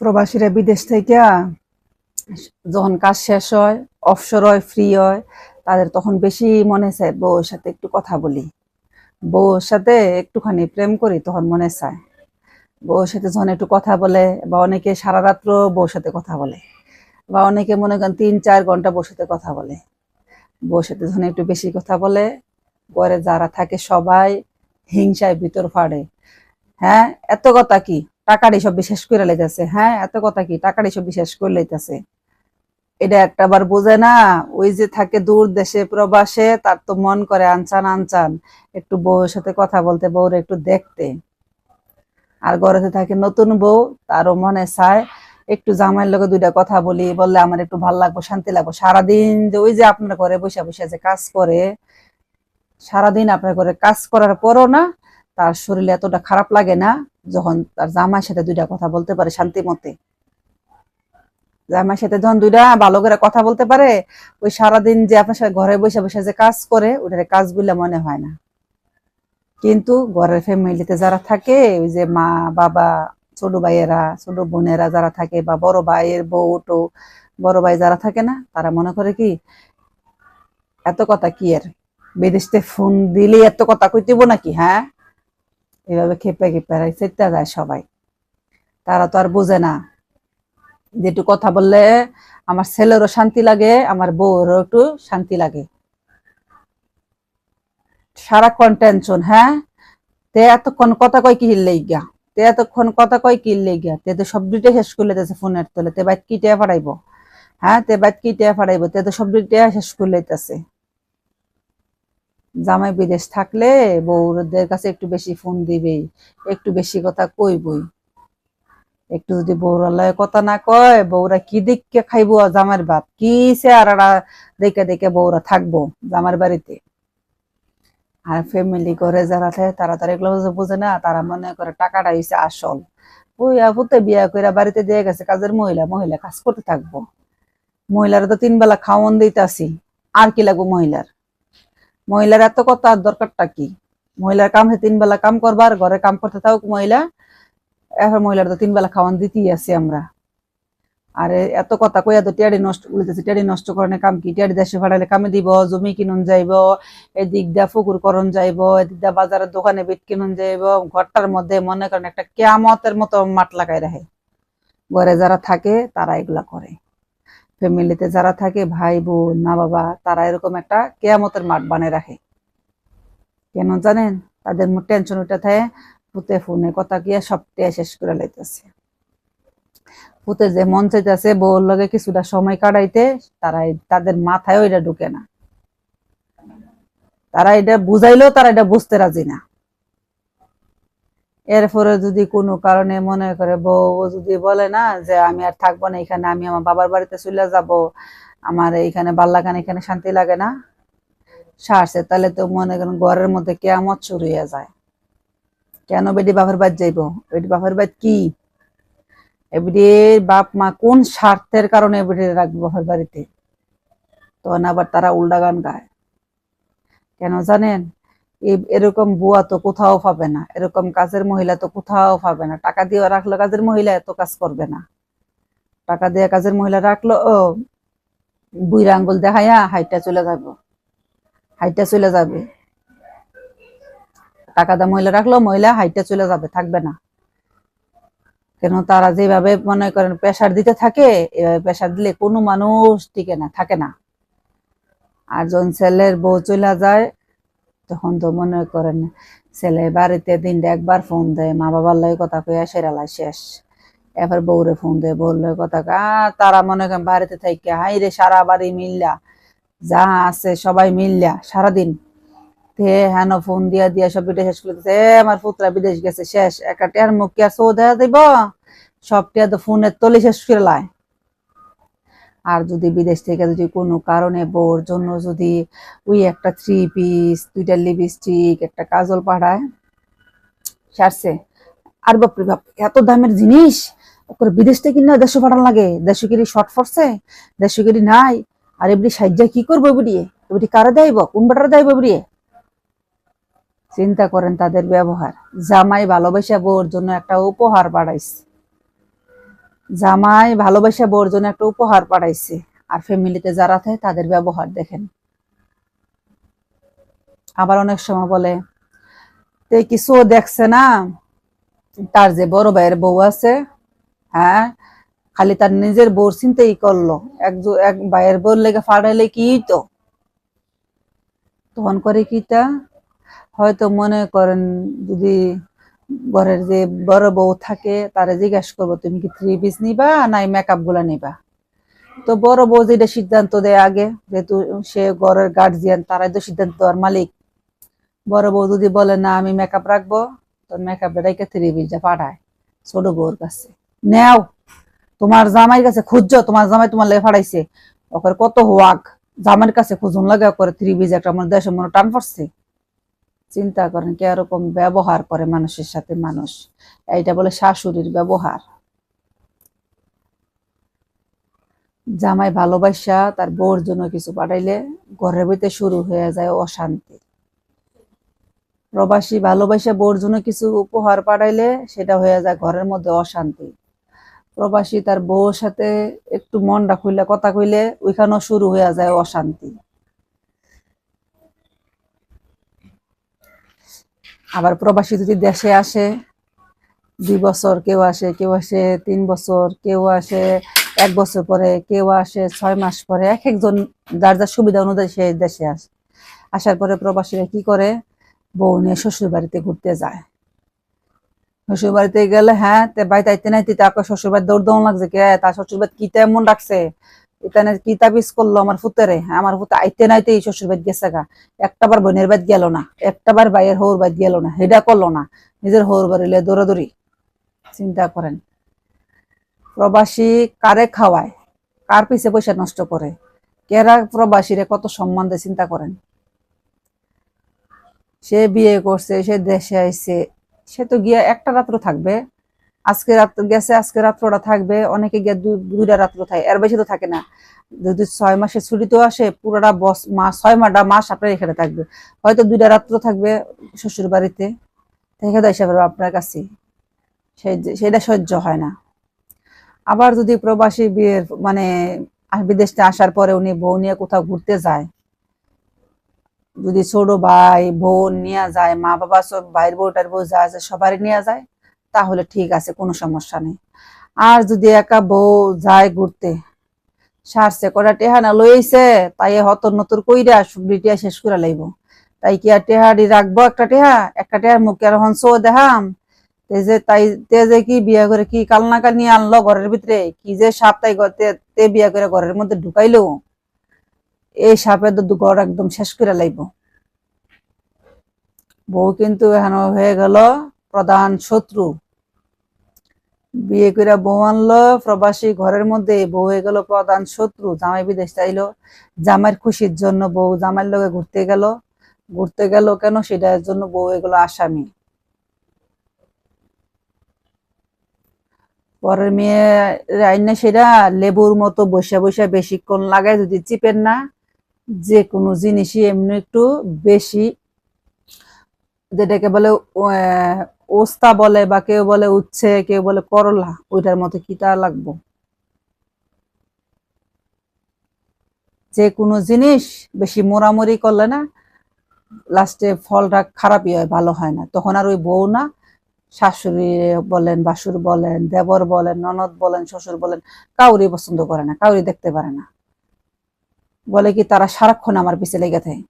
প্রবাসীরা বিদেশ থেকে যখন কাজ শেষ হয় অবসর হয় ফ্রি হয়, তাদের তখন বেশি মনে চায় বউর সাথে একটু কথা বলি। বউর সাথে একটুখানি প্রেম করি তখন মনে চায়। বউর সাথে যখন একটু কথা বলে বা অনেকে সারা রাত্র বউর সাথে কথা বলে বা অনেকে মনে করেন তিন, চার ঘণ্টা বউর সাথে কথা বলে। বউর সাথে যখন একটু বেশি কথা বলে, ঘরে যারা থাকে সবাই হিংসায় ভিতর ফাড়ে হ্যাঁ এত কথা কি? টাকার সব বিশ্বাস করে লাইতেছে। হ্যাঁ এত কথা কি? টাকার সব বিশ্বাস করে লাইতেছে। এটা একটা বার বোঝে না, ওই যে থাকে দূর দেশে, প্রবাসে, তার তো মন করে আনচান আনচান। একটু বউয়ের সাথে কথা বলতে, বউর একটু দেখতে। আর ঘরেতে থাকে নতুন বউ, তারও মনে চায়, একটু জামাইয়ের লগে দুইটা কথা বলি, বললে আমার একটু ভালো লাগবো, শান্তি লাগবো। সারাদিন যে ওই যে আপনার ঘরে বসে বসে যে কাজ করে, সারাদিন আপনার ঘরে কাজ করার পরও না, তার শরীরে এতটা খারাপ লাগে না যখন তার জামাইয়ের সাথে দুইটা কথা বলতে পারে শান্তি মতে। জামাইয়ের সাথে যখন দুইটা ভালো করে কথা বলতে পারে, ওই সারাদিন যে আপনার সাথে ঘরে বসে বসে যে কাজ করে, ওটার কাজ বলে মনে হয় না। কিন্তু ঘরের ফ্যামিলিতে যারা থাকে, ওই যে মা, বাবা, ছোট ভাইয়েরা, ছোট বোনেরা যারা থাকে বা বড় ভাইয়ের বউ টো বড় ভাই যারা থাকে না, তারা মনে করে কি, এত কথা কি আর? বিদেশতে ফোন দিলে এত কথা কইতেব নাকি হ্যাঁ? এভাবে খেপে খেপে চেতা যায় সবাই। তারা তো আর বোঝে না। যে একটু কথা বললে আমার ছেলেরও শান্তি লাগে, আমার বউরও একটু শান্তি লাগে। সারাক্ষণ টেনশন হ্যাঁ? তে এতক্ষণ কথা কয় কি লেগা তে এতক্ষণ কথা কয় কি লেগা তে তো সব শেষ করে দিতেছে ফোনের তোলে। তে বাইক কি টিয়া ফাড়াইবো? হ্যাঁ? তে বাইক কি টিয়া ফাড়াইবো? তে তো সব শেষ করে লইতেছে জামাই বিদেশ থাকলে বউদের কাছে একটু বেশি ফোন দিবেই, একটু বেশি কথা কইবই। একটু যদি বউরা লয় কথা না কয়, বউরা কি দিককে খাইবো জামার ভাত কি চেহারাটা দেখে দেখে বউরা থাকব জামার বাড়িতে? আর ফ্যামিলি করে যারা থাকে তারা তারা এগুলো বুঝে- না, তারা মনে করে টাকাটা হইছে আসল। ওই আপুতে বিয়া করে বাড়িতে দিয়ে গেছে, কাজের মহিলা মহিলা কাজ করতে থাকব। মহিলারা তো তিন বেলা খাওয়ান দিতেছি, আর কি লাগবো মহিলার? মহিলার এত কথা আর দরকারটা কি? মহিলার কাম হে তিন বেলা কাম করবার, ঘরে কাম করতে থাকুক মহিলা এখন মহিলার তো তিন বেলা খাওয়ান দিতেই আছি আমরা। আরে এত কথা কইয়া তো টিয়ারি নষ্ট উলিতেছে টিয়ারি নষ্ট করণে কাম কি? টিয়ারি দেশে ভাড়ালে কামে দিব, জমি কিনুন যাইব, এদিক দিয়া পুকুর করণ যাইব, এদিক দিয়া বাজারের দোকানে বিট কিনুন যাইব, ঘরটার মধ্যে মনে করেন একটা কেয়ামতের মতো মাঠ লাগাই রাখে। ঘরে যারা থাকে তারা এগুলা করে। ফ্যামিলিতে যারা থাকে, ভাই, বোন, মা, বাবা, তারা এরকম একটা কেয়ামতের মাঠ বানিয়ে রাখে। কেন জানেন? তাদের টেনশন ওইটা থাকে পুতে ফোনে কথা গিয়া সবটাই শেষ করে লাইতেছে। পুতে যে মন চাইতেছে, বউর লগে কিছুটা সময় কাটাইতে তারা তাদের মাথায় ওইটা ঢুকে না। তারা এটা বুঝাইলেও তারা এটা বুঝতে রাজি না। এরপরে যদি কোনো কারণে মনে করে বউ যদি বলে না যে আমি আর থাকব না এখানে, আমি আমার বাবার বাড়িতে চলে যাব, আমার এইখানে ভালো এখানে শান্তি লাগে না, সারছে, তাহলে তো মনে করেন ঘরের মধ্যে কেয়ামত শুরু হয়ে যায়। কেন বেটি বাপের বাড়ি যাইব? বেটি বাপের বাড়ি কি? এবিডির বাপ মা কোন স্বার্থের কারণে এবিডি রাখবে বাপের বাড়িতে? তখন আবার তারা উল্টা গান গায়। কেন জানেন? এরকম বুয়া তো কোথাও পাবে না, এরকম কাজের মহিলা তো কোথাও পাবে না। টাকা দিয়ে রাখল কাজের মহিলা, এত কাজ করবে না। টাকা দিয়ে কাজের মহিলা রাখল, ও বুইরা আঙ্গুল দেখাইয়া হাইটা চলে যাব হাইটা চলে যাবে। টাকা দা মহিলা রাখল, মহিলা হাইটা চলে যাবে, থাকবে না। কেন তারা যেভাবে মনে করেন প্রেশার দিতে থাকে, এভাবে প্রেশার দিলে কোনো মানুষ টিকে না, থাকে না। আর যখন ছেলের বউ চলে যায় তখন তো মনে করেন ছেলে বাড়িতে দিনটা একবার ফোন দেয় মা বাবার লয় কথা কইয়া সেরালাই শেষ। এবার বউরে ফোন দেয় বউর লয় কথা আহ, তারা মনে করেন বাড়িতে থাইকে হাই রে সারা বাড়ি মিল্লা যা আছে সবাই মিল্লা সারাদিন। তে হেন ফোন দিয়া দিয়া সব বিদেশ শেষ করে দিছে, আমার পুত্রা বিদেশ গেছে শেষ একটা টিয়ার মুখ কি আর সৌদা দিব? সব টিয়া তো ফোনের তলি শেষ করে লাই আর যদি বিদেশ থেকে যদি কোনো কারণে বউর জন্য যদি ওই একটা থ্রি পিস দুইটা লিপস্টিক একটা কাজল পাঠায় সারছে। আর বাপরে বাপ, এত দামের জিনিস? ওকে বিদেশ থেকে না দেশে পাঠান লাগে। দেশে কি শর্ট ফরছে দেশে কি নাই। আর এবারে সাহায্য কি করব এবারে? এবারে কারে দেয়ব কোন বেটারে দেয়ব এবারে? চিন্তা করেন তাদের ব্যবহার। জামাই ভালোবাসা বউর জন্য একটা উপহার বাড়াইছে। জামাই ভালোবাসা বোর জন্য একটা উপহার পাঠাইছে। আর ফ্যামিলিতে যারা থাকে, তাদের ব্যবহার দেখেন। আবার অনেক সময় বলে, তে কিছু দেখছে না? তার যে বড় ভাইয়ের বউ আছে হ্যাঁ খালি তার নিজের বউর চিন্তাই করল। এক এক ভাইয়ের বউর লেগে ফাড়াইলে কি তো তখন করে কি কিটা হয়তো মনে করেন যদি ঘরের যে বড় বউ থাকে, তারা জিজ্ঞেস করব, তুমি কি থ্রি পিস নিবা নাই মেকআপগুলা নিবা? তো বড় বউ যেটা সিদ্ধান্ত দেয় আগে, যেহেতু সে ঘরের গার্জিয়ান তারাই তো সিদ্ধান্ত দেওয়ার মালিক। বড় বউ যদি বলে, না, আমি মেকআপ রাখব তো মেকআপ রেখে থ্রি পিসটা পাঠায় ছোট বউর কাছে। নেও, তোমার জামাইয়ের কাছে খুঁজছো, তোমার জামাই তোমার লেগে ফাড়াইছে। ওখানে কত হোয়াক জামাইয়ের কাছে খুঁজুন লাগা করে থ্রি পিস একটা আমার দেশের মনে টান পড়ছে। চিন্তা করেন কি এরকম ব্যবহার করে মানুষের সাথে মানুষ। এইটা বলে শাশুড়ির ব্যবহার। জামাই ভালোবাসা, তার বউর জন্য কিছু পাঠাইলে ঘরের ভিতরে শুরু হয়ে যায় অশান্তি। প্রবাসী ভালোবাসা বউর জন্য কিছু উপহার পাঠাইলে সেটা হয়ে যায় ঘরের মধ্যে অশান্তি। প্রবাসী তার বউর সাথে একটু মনটা খুইলে, কথা কইলে ওইখানেও শুরু হয়ে যায় অশান্তি। আবার প্রবাসী যদি দেশে আসে, দুই বছর কেউ আসে কেউ আসে তিন বছর, কেউ আসে এক বছর পরে, কেউ আসে ছয় মাস পরে, এক একজন যার যার সুবিধা অনুযায়ী সে দেশে আসে। আসার পরে প্রবাসীরা কি করে? বউ নিয়ে শ্বশুর বাড়িতে ঘুরতে যায়। শ্বশুর বাড়িতে গেলে হ্যাঁ বাড়িতে আইতে নাই তাকে শ্বশুর বাড়ি দৌড় দৌড় লাগছে, কে তার শ্বশুর বাড়ি কি তেমন রাখছে? এখানে কি তাবিজ করল আমার ফুতেরে? আমার ফুতে আইতে নাইতে এই শ্বশুর বাড়ি গেছে গা। একটা বার বোনের বাদ গেল না একটা বার ভাইয়ের হৌর বাড়ি গেল না, হেডা করল না। নিজের হৌর বাড়িলে দৌড়াদৌড়ি। চিন্তা করেন। প্রবাসী কারে খাওয়ায়? কার পিছে পয়সা নষ্ট করে? কেরা প্রবাসীরে কত সম্মান দেয়, চিন্তা করেন। সে বিয়ে করছে, সে দেশে আইছে। সে তো গিয়া একটা রাত্র থাকবে। আজকে রাত গেছে, আজকে রাত্রটা থাকবে। অনেকে গিয়ে দুইটা রাত্র থাকে, এর বেশি তো থাকে না। যদি ছয় মাসের ছুটিতেও আসে, পুরোটা বস মাস ছয় মাটা মাস আপনার এখানে থাকবে। হয়তো দুইটা রাত্র থাকবে শ্বশুর বাড়িতে। থেকে সে আপনার কাছে। সেটা সহ্য হয় না। আবার যদি প্রবাসী বিয়ের মানে বিদেশে আসার পরে উনি বউ নিয়ে কোথাও ঘুরতে যায়, যদি ছোট ভাই, বোন নিয়ে যায় মা বাবা সব, ভাইয়ের বউটার বউ যা আছে সবারই নিয়ে যায় তাহলে ঠিক আছে, কোনো সমস্যা নেই। আর যদি একা বউ যায় ঘুরতে, সারছে কটা টেহানা লইছে, তাই হত নতুন কইরা সুবিটিয়া শেষ করে লাইব। তাই কি আর টেহাড়ি রাখব একটা টেহা? একটা টেহার মুখে আর হনসো দেখাম তে যে তাই, তে যে কি বিয়া করে কি কালনাকা নিয়ে আনলো ঘরের ভিতরে? কি যে সাপ তাই তে বিয়া করে ঘরের মধ্যে ঢুকাইলো? এই সাপে তো ঘর একদম শেষ করে লাইব। বউ কিন্তু এখন হয়ে গেল প্রধান শত্রু। বিয়ে করে বউ আনলো, প্রবাসী ঘরের মধ্যে বউ হয়ে গেল প্রধান শত্রু, জামাই বিদেশ চাইলো। জামাইয়ের খুশির জন্য বউ জামাইয়ের লগে ঘুরতে গেল। ঘুরতে গেল কেন? সেটার জন্য বউ এগুলো আসামি। পরের মেয়ে রাইনা সেটা লেবুর মতো বসে বসে বেশিক্ষণ লাগায় যদি চিপেন না, যে কোনো জিনিসই এমনি একটু বেশি, যেটাকে বলে ওস্তা বলে বা কেউ বলে উচ্ছে, কেউ বলে করলা, ওইটার মতো কিটা লাগবো? যে কোনো জিনিস বেশি মোড়ামুড়ি করলে না, লাস্টে ফলটা খারাপই হয়, ভালো হয় না। তখন আর ওই বউ না, শাশুড়ি বলেন, বাসুর বলেন, দেবর বলেন, ননদ বলেন, শ্বশুর বলেন কাউরি পছন্দ করে না কাউরি দেখতে পারে না। বলে কি তারা সারাক্ষণ আমার পিছে লেগে থাকে?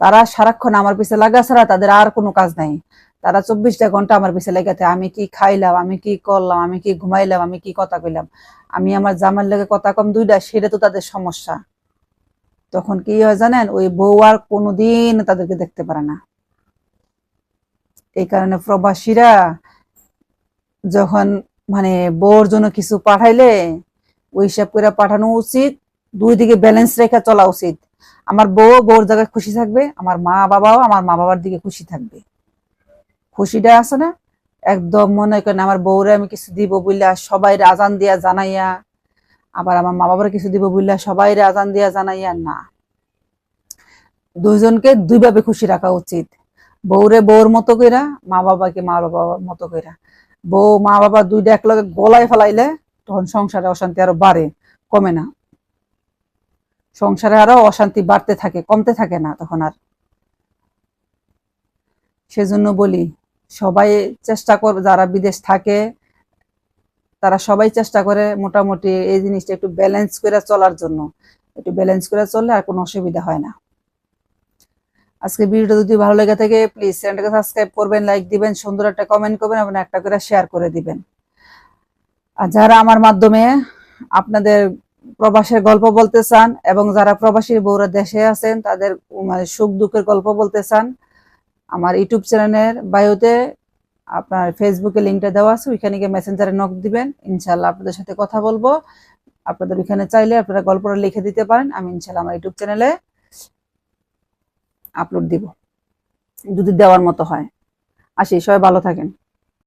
তারা সারাক্ষণ আমার পিছে লাগা ছাড়া তাদের আর কোনো কাজ নাই। তারা চব্বিশটা ঘণ্টা আমার পিছে লেগে থাকে। আমি কি খাইলাম, আমি কি করলাম, আমি কি ঘুমাইলাম, আমি কি কথা কইলাম? আমি আমার জামার লেগে কথা কম দুইটা, সেটা তো তাদের সমস্যা। তখন কি হয় জানেন, ওই বউ আর কোনোদিন তাদেরকে দেখতে পারে না। এই কারণে প্রবাসীরা যখন মানে বউর জন্য কিছু পাঠাইলে, ওই হিসাব করে পাঠানো উচিত, দুই দিকে ব্যালেন্স রেখে চলা উচিত। আমার বউ বউর জায়গায় খুশি থাকবে, আমার মা বাবাও আমার মা বাবার দিকে খুশি থাকবে। খুশিটা আছে না? একদম মনে করেন আমার বউরে আমি কিছু দিব বললে সবাই আজান দিয়া জানাইয়া, আবার আমার মা বাবার কিছু দিব বললে সবাই আজান দিয়া জানাইয়া, না। দুইজনকে দুইভাবে খুশি রাখা উচিত। বউরে বউর মতো কইরা মা বাবাকে মা বাবার মতো কইরা। বউ মা বাবা দুইটা একলগে গলায় ফেলাইলে তখন সংসারে অশান্তি আরও বাড়ে, কমে না। সংসারে আরও অশান্তি বাড়তে থাকে, কমতে থাকে না তখন আর। সেজন্য বলি সবাই চেষ্টা করবে যারা বিদেশ থাকে, তারা সবাই চেষ্টা করে মোটামুটি এই জিনিসটা একটু ব্যালেন্স করে চলার জন্য। একটু ব্যালেন্স করে চললে আর কোনো অসুবিধা হয় না। আজকে ভিডিওটা যদি ভালো লেগে থাকে প্লিজ চ্যানেলটাকে সাবস্ক্রাইব করবেন লাইক দিবেন, সুন্দর একটা কমেন্ট করবেন এবং একটা করে শেয়ার করে দিবেন। আর যারা আমার মাধ্যমে আপনাদের প্রবাসের গল্প বলতে চান এবং যারা প্রবাসী বউরা দেশে আছেন, তাদের মানে সুখ দুঃখের গল্প বলতে চান আমার ইউটিউব চ্যানেলের বায়োতে আপনার ফেসবুকে লিঙ্কটা দেওয়া আছে, ওইখানে গিয়ে মেসেঞ্জারে নক দিবেন ইনশাল্লাহ আপনাদের সাথে কথা বলব। আপনাদের ওইখানে চাইলে আপনারা গল্পটা লিখে দিতে পারেন, আমি ইনশাল্লাহ আমার ইউটিউব চ্যানেলে আপলোড দিব। যদি দেওয়ার মতো হয়। আসি, সবাই ভালো থাকেন।